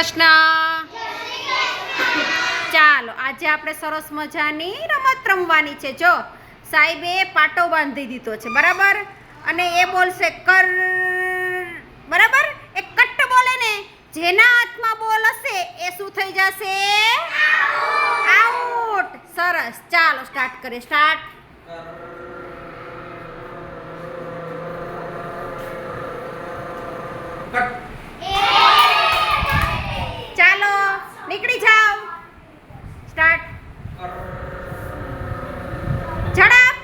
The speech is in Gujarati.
કૃષ્ણ ચાલો, આજે આપણે સરસ મજાની રમત રમવાની છે. જો, સાહેબે પાટો બાંધી દીધો છે, બરાબર? અને એ બોલશે, કર. બરાબર? એ કટ્ટ બોલે ને, જેના હાથમાં બોલ હશે, એ શું થઈ જશે? આઉટ સરસ. ચાલો સ્ટાર્ટ કરીએ સ્ટાર્ટ ચાલો નીકળી જાઓ. સ્ટાર્ટ ઝડપ.